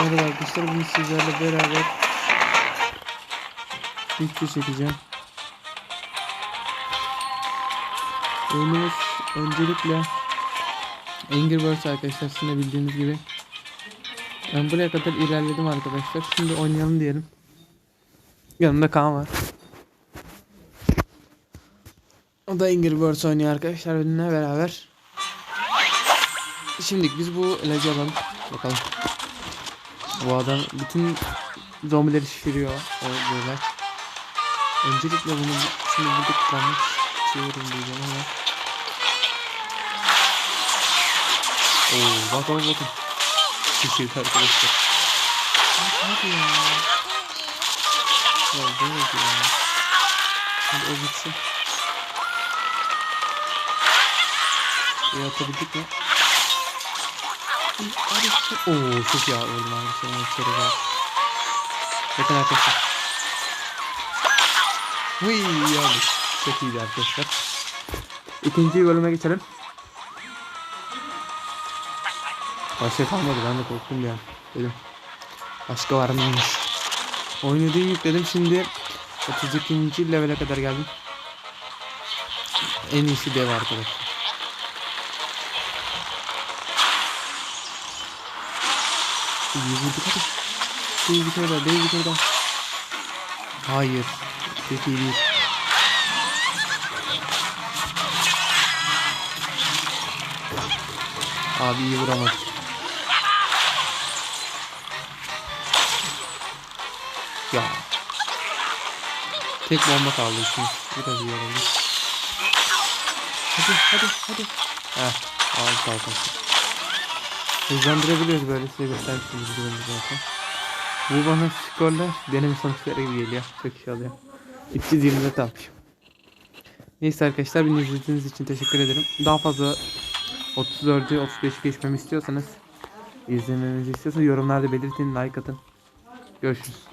Evet arkadaşlar bugün sizlerle beraber video çekeceğim. Oyunumuz öncelikle Angry Birds arkadaşlar sizin de bildiğiniz gibi. Ben buraya kadar ilerledim arkadaşlar. Şimdi oynayalım diyelim. Yanımda Kaan var. O da Angry Birds oynuyor arkadaşlar benimle beraber. Şimdi biz bu ilacı alalım. Bakalım. Bu adam bütün zombileri şişiriyor. O böyle. Öncelikle bunu şimdi burada kullanmak istiyorum diyeceğim ama. Oo bak bak bakın. Şişirdi arkadaşlar. Hadi ya. Ya böyle ya. Hadi o gitsin. İyi atabildik mi? Oo çok iyi öldüm arkadaşlar. Ben içeri var. Bakın arkadaşlar. Hıy yani. Çok iyiydi arkadaşlar. İkinci bölüme geçelim. Başka kalmadı ben de korktum an. Dedim. Başka var mıymış? Dün yükledim şimdi 32. levele kadar geldim. En iyisi dev arkadaşlar. İyi vurduk hadi. Kere daha, değil bir kere daha. Hayır. Pek iyi değil. Abi iyi vuramadık. Ya. Tek bomba kaldı şimdi. Biraz iyi oldu. Hadi hadi hadi. Heh. Al kalkan. Hızlandırabiliyoruz böyle size göstermiştim bölümde zaten. Bu bana skorlar deneme sonuçları gibi geliyor. Çok iyi oluyor. 324 almışım. Neyse arkadaşlar beni izlediğiniz için teşekkür ederim. Daha fazla 34'ü 35'i geçmemi istiyorsanız izlememizi istiyorsanız yorumlarda belirtin like atın. Görüşürüz.